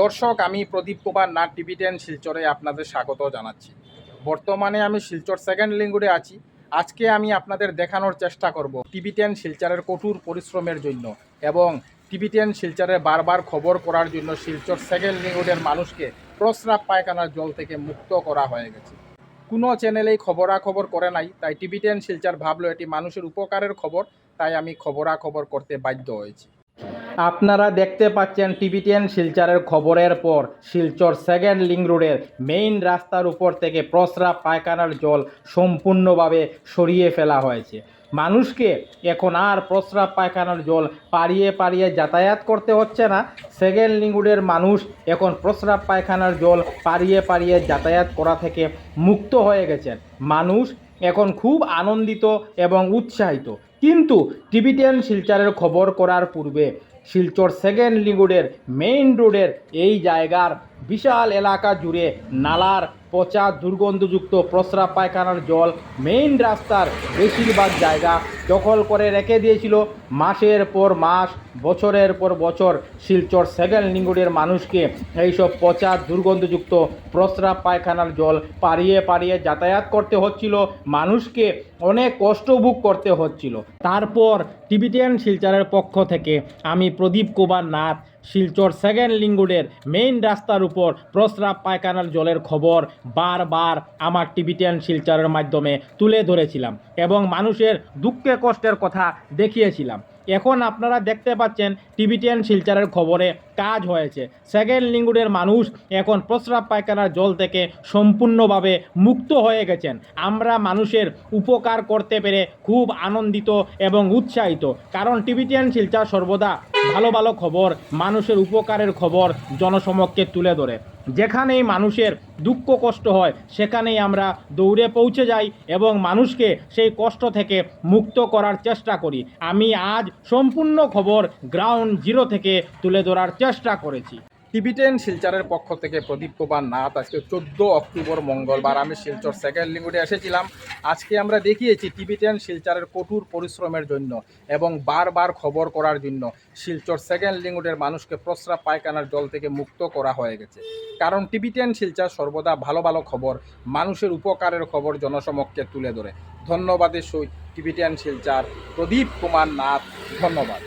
দর্শক, আমি Pradip Kumar Nath TV ten শিলচরে আপনাদের স্বাগত জানাচ্ছি। বর্তমানে আমি শিলচর সেকেন্ড লিঙ্গুরে আছি। আজকে আমি আপনাদের দেখানোর চেষ্টা করব টিভি টেন শিলচরের কঠোর পরিশ্রমের জন্য এবং টিভি টেন শিলচরে বারবার খবর করার জন্য শিলচর সেকেন্ড লিঙ্গুরের মানুষকে প্রস্রাব পায়খানার জল থেকে মুক্ত করা হয়ে গেছে। কোনো চ্যানেলেই খবরাখবর করে নাই, তাই টিভি টেন শিলচর ভাবলো এটি মানুষের উপকারের খবর, তাই আমি খবরাখবর করতে বাধ্য হয়েছি। আপনারা দেখতে পাচ্ছেন টিভি টেন শিলচরের খবরের পর শিলচর সেকেন্ড লিং রোডের মেইন রাস্তার উপর থেকে প্রস্রাব পায়খানার জল সম্পূর্ণভাবে সরিয়ে ফেলা হয়েছে। মানুষকে এখন আর প্রস্রাব পায়খানার জল পাড়িয়ে পাড়িয়ে যাতায়াত করতে হচ্ছে না। সেকেন্ড লিঙ্গুডের মানুষ এখন প্রস্রাব পায়খানার জল পাড়িয়ে পাড়িয়ে যাতায়াত করা থেকে মুক্ত হয়ে গেছেন। মানুষ এখন খুব আনন্দিত এবং উৎসাহিত। কিন্তু টিভি টেন শিলচরের খবর করার পূর্বে শিলচর সেকেন্ড লিগুডের মেইন রোডের এই জায়গার বিশাল এলাকা জুড়ে নালার পচা দুর্গন্ধযুক্ত প্রস্রাব পায়খানার জল মেইন রাস্তার বেশিরভাগ জায়গা দখল করে রেখে দিয়েছিল। মাসের পর মাস, বছরের পর বছর শিলচর সেকেন্ড লিঙ্গুডের মানুষকে এইসব পচা দুর্গন্ধযুক্ত প্রস্রাব পায়খানার জল পাড়িয়ে পাড়িয়ে যাতায়াত করতে হচ্ছিল। মানুষকে অনেক কষ্ট ভোগ করতে হচ্ছিল। তারপর টিবিটিয়ান শিলচরের পক্ষ থেকে আমি প্রদীপ কুমার নাথ, শিলচর সেকেন্ড লিঙ্গুডের মেইন রাস্তার উপর প্রস্রাব পায়খানার জলের খবর বারবার আমার টিবিটিয়ান শিলচরের মাধ্যমে তুলে ধরেছিলাম এবং মানুষের দুঃখে কষ্টের কথা দেখিয়েছিলাম। এখন আপনারা দেখতে পাচ্ছেন টিবিটিয়ান শিলচরের খবরে কাজ হয়েছে। সেকেন্ড লিঙ্গুডের মানুষ এখন প্রস্রাব পায়খানার জল থেকে সম্পূর্ণভাবে মুক্ত হয়ে গেছেন। আমরা মানুষের উপকার করতে পেরে খুব আনন্দিত এবং উৎসাহিত। কারণ টিবিটিয়ান শিলচর সর্বদা ভালো ভালো খবর, মানুষের উপকারের খবর জনসমক্ষে তুলে ধরে। যেখানেই মানুষের দুঃখ কষ্ট হয়, সেখানেই আমরা দৌড়ে পৌঁছে যাই এবং মানুষকে সেই কষ্ট থেকে মুক্ত করার চেষ্টা করি। আমি আজ সম্পূর্ণ খবর গ্রাউন্ড জিরো থেকে তুলে ধরার চেষ্টা করেছি। টিভি টেন শিলচরের পক্ষ থেকে প্রদীপ কুমার নাথ আজকে চোদ্দ অক্টোবর মঙ্গলবার। আমি শিলচর সেকেন্ড লিঙ্গুডে এসেছিলাম। আজকে আমরা দেখিয়েছি টিভি টেন শিলচরের কঠোর পরিশ্রমের জন্য এবং বারবার খবর করার জন্য শিলচর সেকেন্ড লিঙ্গুডের মানুষকে প্রস্রাব পায়খানার জল থেকে মুক্ত করা হয়ে গেছে। কারণ টিভি টেন শিলচর সর্বদা ভালো ভালো খবর, মানুষের উপকারের খবর জনসমক্ষে তুলে ধরে। ধন্যবাদের সহিত টিভি টেন শিলচর প্রদীপ কুমার নাথ, ধন্যবাদ।